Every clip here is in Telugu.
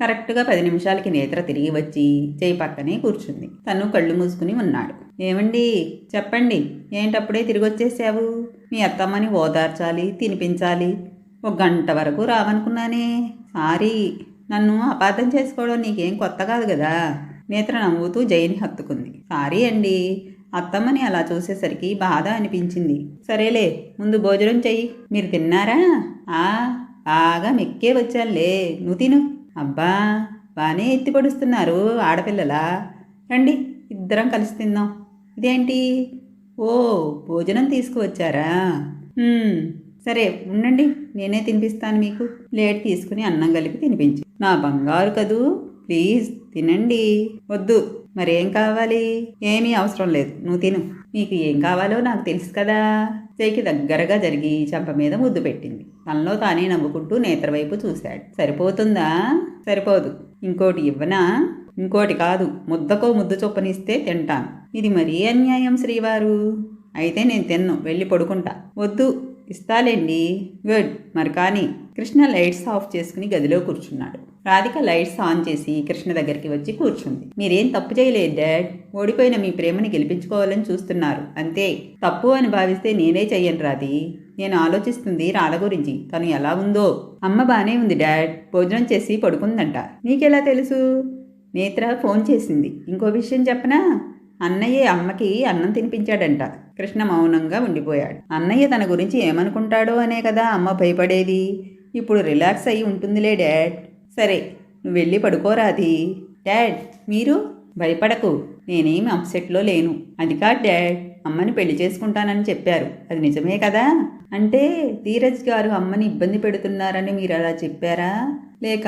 కరెక్ట్గా పది నిమిషాలకి నేత్ర తిరిగి వచ్చి చేయి పక్కనే కూర్చుంది. తను కళ్ళు మూసుకుని ఉన్నాడు. ఏమండి? చెప్పండి. ఏంటప్పుడే తిరిగి వచ్చేసావు మీ అత్తమ్మని ఓదార్చాలి తినిపించాలి. ఒక గంట వరకు రావనుకున్నానే. సారీ. నన్ను అపార్థం చేసుకోవడం నీకేం కొత్త కాదు కదా నేత్ర నవ్వుతూ జైని హత్తుకుంది. సారీ అండి. అత్తమ్మని అలా చూసేసరికి బాధ అనిపించింది. సరేలే ముందు భోజనం చెయ్యి. మీరు తిన్నారా? ఆ బాగా మెక్కే వచ్చాలే నువ్వు తిను. అబ్బా బాగానే ఎత్తి పొడుస్తున్నారు ఆడపిల్లలా. రండి ఇద్దరం కలిసి తిందాం. ఇదేంటి? ఓ భోజనం తీసుకువచ్చారా? సరే ఉండండి నేనే తినిపిస్తాను మీకు. ప్లేట్ తీసుకుని అన్నం కలిపి తినిపించు. నా బంగారు కదూ ప్లీజ్ తినండి. వద్దు మరేం కావాలి? ఏమీ అవసరం లేదు నువ్వు తిను. నీకు ఏం కావాలో నాకు తెలుసు కదా. చేయికి దగ్గరగా జరిగి చెంప మీద ముద్దు పెట్టింది. తనలో తానే నవ్వుకుంటూ నేత్ర వైపు చూశాడు. సరిపోతుందా? సరిపోదు. ఇంకోటి ఇవ్వనా? ఇంకోటి కాదు. ముద్దకో ముద్దు చొప్పనిస్తే తింటాను ఇది మరీ అన్యాయం శ్రీవారు. అయితే నేను తిన్ను. వెళ్ళి పడుకుంటా. వద్దు. ఇస్తాలేండి. గుడ్. మరి కానీ కృష్ణ లైట్స్ ఆఫ్ చేసుకుని గదిలో కూర్చున్నాడు. రాధిక లైట్స్ ఆన్ చేసి కృష్ణ దగ్గరికి వచ్చి కూర్చుంది. మీరేం తప్పు చేయలేదు డాడ్. ఓడిపోయిన మీ ప్రేమని గెలిపించుకోవాలని చూస్తున్నారు. అంతే. తప్పు అని భావిస్తే నేనే చెయ్యను రాధి. నేను ఆలోచిస్తుంది రాధ గురించి. తను ఎలా ఉందో. అమ్మ బానే ఉంది డాడ్. భోజనం చేసి పడుకుందంట. నీకెలా తెలుసు? నేత్ర ఫోన్ చేసింది. ఇంకో విషయం చెప్పనా? అన్నయ్య అమ్మకి అన్నం తినిపించాడంట. కృష్ణ మౌనంగా ఉండిపోయాడు. అన్నయ్య తన గురించి ఏమనుకుంటాడో అనే కదా అమ్మ భయపడేది. ఇప్పుడు రిలాక్స్ అయి ఉంటుందిలే డాడ్. సరే నువ్వు వెళ్ళి పడుకోరాది డాడ్ మీరు? భయపడకు. నేనేమి అప్సెట్లో లేను. అది కాదు డాడ్ అమ్మని పెళ్ళి చేసుకుంటానని చెప్పారు. అది నిజమే కదా? అంటే ధీరజ్ గారు అమ్మని ఇబ్బంది పెడుతున్నారని మీరు అలా చెప్పారా? లేక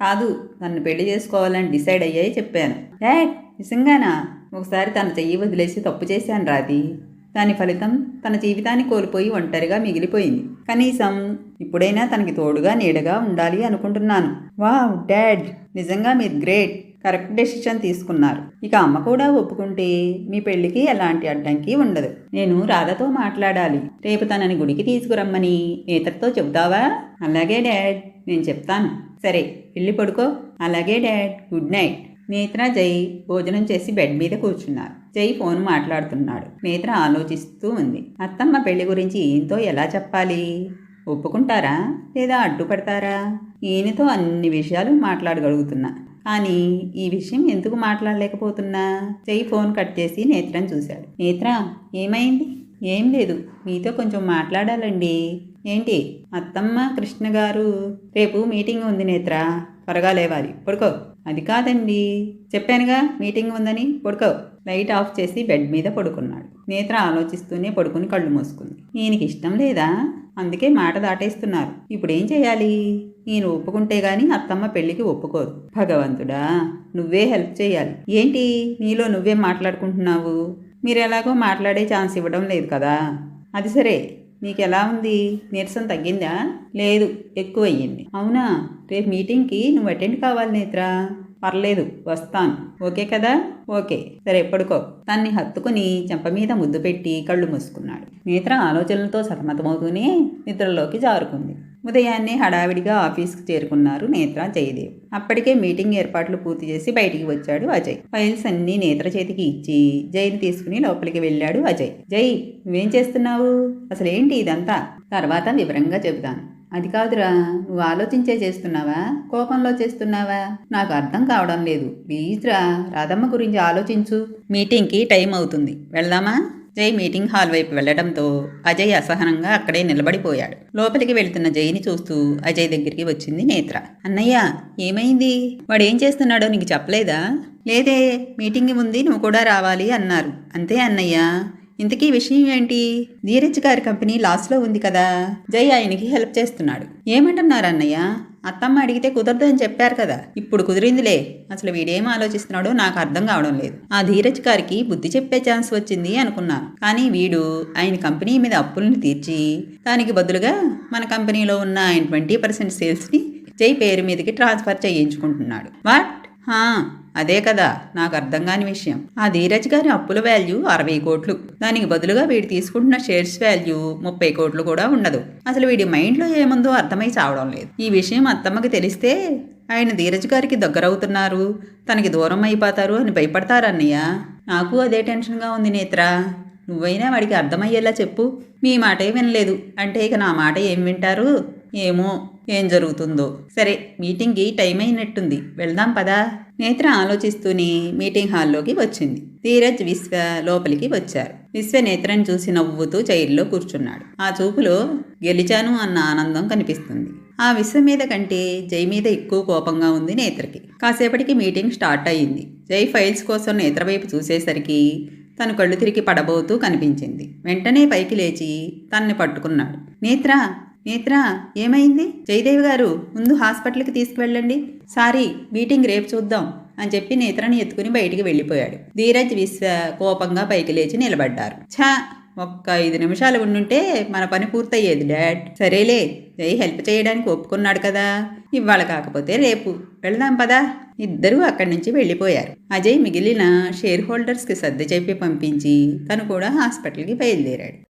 కాదు నన్ను పెళ్ళి చేసుకోవాలని డిసైడ్ అయ్యాయి చెప్పాను. డాడ్ నిజంగానా? ఒకసారి తన చెయ్యి వదిలేసి తప్పు చేశాను రాది దాని ఫలితం తన జీవితాన్ని కోల్పోయి ఒంటరిగా మిగిలిపోయింది. కనీసం ఇప్పుడైనా తనకి తోడుగా నీడగా ఉండాలి అనుకుంటున్నాను. Wow dad! నిజంగా మీరు గ్రేట్! కరెక్ట్ డెసిషన్ తీసుకున్నారు. ఇక అమ్మ కూడా ఒప్పుకుంటే మీ పెళ్ళికి ఎలాంటి అడ్డంకి ఉండదు. నేను రాధతో మాట్లాడాలి. రేపు తనని గుడికి తీసుకురమ్మని నేతతో చెబుతావా? అలాగే డాడ్! నేను చెప్తాను. సరే వెళ్ళి పడుకో. అలాగే డాడ్! Good night! నేత్ర జై భోజనం చేసి బెడ్ మీద కూర్చున్నారు. జై ఫోన్ మాట్లాడుతున్నాడు. నేత్ర ఆలోచిస్తూ ఉంది. అత్తమ్మ పెళ్ళి గురించి ఈయనతో ఎలా చెప్పాలి? ఒప్పుకుంటారా? లేదా అడ్డుపడతారా ఈయనతో అన్ని విషయాలు మాట్లాడగలుగుతున్నా. కానీ ఈ విషయం ఎందుకు మాట్లాడలేకపోతున్నా? జై ఫోన్ కట్ చేసి నేత్రని చూశాడు. నేత్ర ఏమైంది? ఏం లేదు. మీతో కొంచెం మాట్లాడాలండి. ఏంటి? అత్తమ్మ కృష్ణ గారు రేపు మీటింగ్ ఉంది నేత్ర. త్వరగా లేవాలి. పడుకో. అది కాదండి. చెప్పానుగా మీటింగ్ ఉందని. పడుకో. లైట్ ఆఫ్ చేసి బెడ్ మీద పడుకున్నాడు. నేత్ర ఆలోచిస్తూనే పడుకుని కళ్ళు మూసుకుంది. ఈయనకి ఇష్టం లేదా? అందుకే మాట దాటేస్తున్నారు. ఇప్పుడేం చేయాలి? ఈయన ఒప్పుకుంటే గాని అత్తమ్మ పెళ్ళికి ఒప్పుకోదు. భగవంతుడా నువ్వే హెల్ప్ చేయాలి. ఏంటి? నీలో నువ్వే మాట్లాడుకుంటున్నావు? మీరు ఎలాగో మాట్లాడే ఛాన్స్ ఇవ్వడం లేదు కదా. అది సరే. నీకు ఎలా ఉంది? నీరసం తగ్గిందా? లేదు ఎక్కువయ్యింది. అవునా? రేపు మీటింగ్కి నువ్వు అటెండ్ కావాలి నేత్ర? పర్లేదు వస్తాను. ఓకే కదా? ఓకే సరే పడుకో. తన్ని హత్తుకుని చెంప మీద ముద్దు పెట్టి కళ్ళు మూసుకున్నాడు. నేత్ర ఆలోచనలతో సతమతమవుతూనే నిద్రలోకి జారుకుంది. ఉదయాన్నే హడావిడిగా ఆఫీస్కి చేరుకున్నారు నేత్ర జయదేవ్. అప్పటికే మీటింగ్ ఏర్పాట్లు పూర్తి చేసి బయటికి వచ్చాడు అజయ్. ఫైల్స్ అన్నీ నేత్ర చేతికి ఇచ్చి జైని తీసుకుని లోపలికి వెళ్ళాడు అజయ్. జై నువ్వేం చేస్తున్నావు? అసలు ఏంటి ఇదంతా? తర్వాత వివరంగా చెబుతాను. అది కాదురా నువ్వు ఆలోచించే చేస్తున్నావా? కోపంలో చేస్తున్నావా? నాకు అర్థం కావడం లేదు. ప్లీజ్ రా రాధమ్మ గురించి ఆలోచించు. మీటింగ్కి టైం అవుతుంది. వెళ్దామా? జై మీటింగ్ హాల్ వైపు వెళ్ళడంతో అజయ్ అసహనంగా అక్కడే నిలబడిపోయాడు. లోపలికి వెళ్తున్న జైని చూస్తూ అజయ్ దగ్గరికి వచ్చింది నేత్ర. అన్నయ్య ఏమైంది? వాడు ఏం చేస్తున్నాడో నీకు చెప్పలేదా? లేదే మీటింగ్ ఉంది నువ్వు కూడా రావాలి అన్నారు. అంతే అన్నయ్య. ఇంతకీ విషయం ఏంటి? ధీరజ్ గారి కంపెనీ లాస్లో ఉంది కదా. జై ఆయనకి హెల్ప్ చేస్తున్నాడు. ఏమంటున్నారు అన్నయ్య? అత్తమ్మ అడిగితే కుదరదు అని చెప్పారు కదా. ఇప్పుడు కుదిరిందిలే. అసలు వీడేం ఆలోచిస్తున్నాడో నాకు అర్థం కావడం లేదు. ఆ ధీరజ్ గారికి బుద్ధి చెప్పే ఛాన్స్ వచ్చింది అనుకున్నాను కానీ వీడు ఆయన కంపెనీ మీద అప్పుల్ని తీర్చి దానికి బదులుగా మన కంపెనీలో ఉన్న ఆయన ట్వంటీ పర్సెంట్ సేల్స్ని జై పేరు మీదకి ట్రాన్స్ఫర్ చేయించుకుంటున్నాడు. వాట్? హా అదే కదా నాకు అర్థం కాని విషయం. ఆ ధీరజ్ గారి అప్పుల వాల్యూ అరవై కోట్లు. దానికి బదులుగా వీడు తీసుకుంటున్న షేర్స్ వాల్యూ ముప్పై కోట్లు కూడా ఉండదు. అసలు వీడి మైండ్లో ఏముందో అర్థమై చావడం లేదు. ఈ విషయం అత్తమ్మకి తెలిస్తే ఆయన ధీరజ్ గారికి దగ్గరవుతున్నారు. తనకి దూరం అయిపోతారు అని భయపడతారన్నయ్య నాకు అదే టెన్షన్గా ఉంది నేత్ర. నువ్వైనా వాడికి అర్థమయ్యేలా చెప్పు. మీ మాటే వినలేదు. అంటే ఇక నా మాట ఏం వింటారు? ఏమో ఏం జరుగుతుందో. సరే మీటింగ్కి టైం అయినట్టుంది. వెళ్దాం పదా. నేత్ర ఆలోచిస్తూనే మీటింగ్ హాల్లోకి వచ్చింది. ధీరజ్ విశ్వ లోపలికి వచ్చారు. విశ్వ నేత్రని చూసి నవ్వుతూ చైర్లో కూర్చున్నాడు. ఆ చూపులో గెలిచాను అన్న ఆనందం కనిపిస్తుంది. ఆ విశ్వ మీద కంటే జై మీద ఎక్కువ కోపంగా ఉంది నేత్రకి. కాసేపటికి మీటింగ్ స్టార్ట్ అయ్యింది. జై ఫైల్స్ కోసం నేత్ర వైపు చూసేసరికి తను కళ్ళు తిరిగి పడబోతూ కనిపించింది. వెంటనే పైకి లేచి తన్ని పట్టుకున్నాడు. నేత్ర నేత్ర ఏమైంది? జయదేవి గారు ముందు హాస్పిటల్కి తీసుకువెళ్ళండి. సారీ మీటింగ్ రేపు చూద్దాం అని చెప్పి నేత్రని ఎత్తుకుని బయటికి వెళ్ళిపోయాడు. ధీరజ్ విశ్వ కోపంగా పైకి లేచి నిలబడ్డారు. ఛా ఒక్క ఐదు నిమిషాలు ఉండుంటే మన పని పూర్తయ్యేది డాడ్. సరేలే జై హెల్ప్ చేయడానికి ఒప్పుకున్నాడు కదా. ఇవాళ కాకపోతే రేపు. వెళదాం పదా. ఇద్దరూ అక్కడి నుంచి వెళ్ళిపోయారు. అజయ్ మిగిలిన షేర్ హోల్డర్స్కి సర్ది చెప్పి పంపించి తను కూడా హాస్పిటల్కి బయలుదేరాడు.